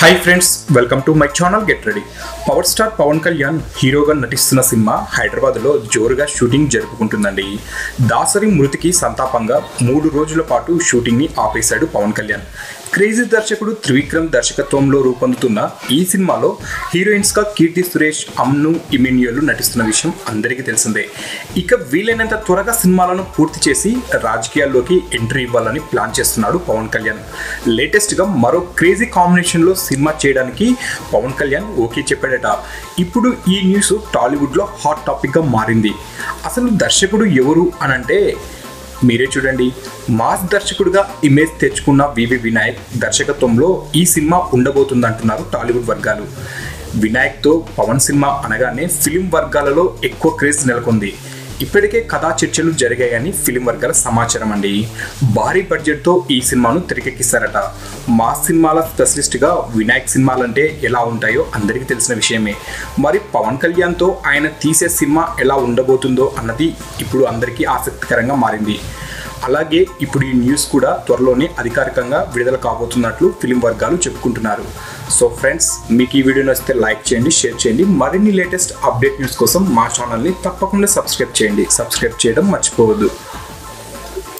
Hi friends welcome to my channel get ready power star Pawan Kalyan హీరోగా నటిస్తున్న cinema హైదరాబాద్లో జోరుగా shooting జరుపుకుంటుందండి. Dasari మృతికి సంతాపంగా మూడు రోజుల పాటు షూటింగ్ని ఆపేశాడు పవన్ కళ్యాణ్. క్రేజీ దర్శకుడు త్రివిక్రమ్ దర్శకత్వంలో రూపొందుతున్న ఈ సినిమాలో హీరోయిన్స్గా కీర్తి సురేష్ అమ్ను ఇమినియోలు నటిస్తున్న విషయం అందరికీ తెలిసిందే. ఇక వీలైనంత త్వరగా సినిమాలను పూర్తి చేసి రాజకీయాల్లోకి ఎంట్రీ ఇవ్వాలని ప్లాన్ చేస్తున్నాడు పవన్ కళ్యాణ్. లేటెస్ట్గా మరో క్రేజీ కాంబినేషన్లో సినిమా చేయడానికి పవన్ కళ్యాణ్ ఓకే చెప్పాడట. ఇప్పుడు ఈ న్యూస్ టాలీవుడ్లో హాట్ టాపిక్గా మారింది. అసలు దర్శకుడు ఎవరు అనంటే మీరే చూడండి. మాస్ దర్శకుడిగా ఇమేజ్ తెచ్చుకున్న వివి వినాయక్ దర్శకత్వంలో ఈ సినిమా ఉండబోతుందంటున్నారు టాలీవుడ్ వర్గాలు. వినాయక్తో పవన్ సినిమా అనగానే ఫిలిం వర్గాలలో ఎక్కువ క్రేజ్ నెలకొంది. ఇప్పటికే కథా చర్చలు జరిగాయని ఫిలిం వర్గాల సమాచారం అండి. భారీ బడ్జెట్తో ఈ సినిమాను తెరకెక్కిస్తారట. మాస్ సినిమాల స్పెషలిస్ట్గా వినాయక్ సినిమాలంటే ఎలా ఉంటాయో అందరికీ తెలిసిన విషయమే. మరి పవన్ కళ్యాణ్తో ఆయన తీసే సినిమా ఎలా ఉండబోతుందో అన్నది ఇప్పుడు అందరికీ ఆసక్తికరంగా మారింది. అలాగే ఇప్పుడు ఈ న్యూస్ కూడా త్వరలోనే అధికారికంగా విడుదల కాబోతున్నట్లు ఫిలిం వర్గాలు చెప్పుకుంటున్నారు. సో ఫ్రెండ్స్ మీకు ఈ వీడియో నచ్చితే లైక్ చేయండి షేర్ చేయండి. మరిన్ని లేటెస్ట్ అప్డేట్ న్యూస్ కోసం మా ఛానల్ని తప్పకుండా సబ్స్క్రైబ్ చేయండి. సబ్స్క్రైబ్ చేయడం మర్చిపోవద్దు.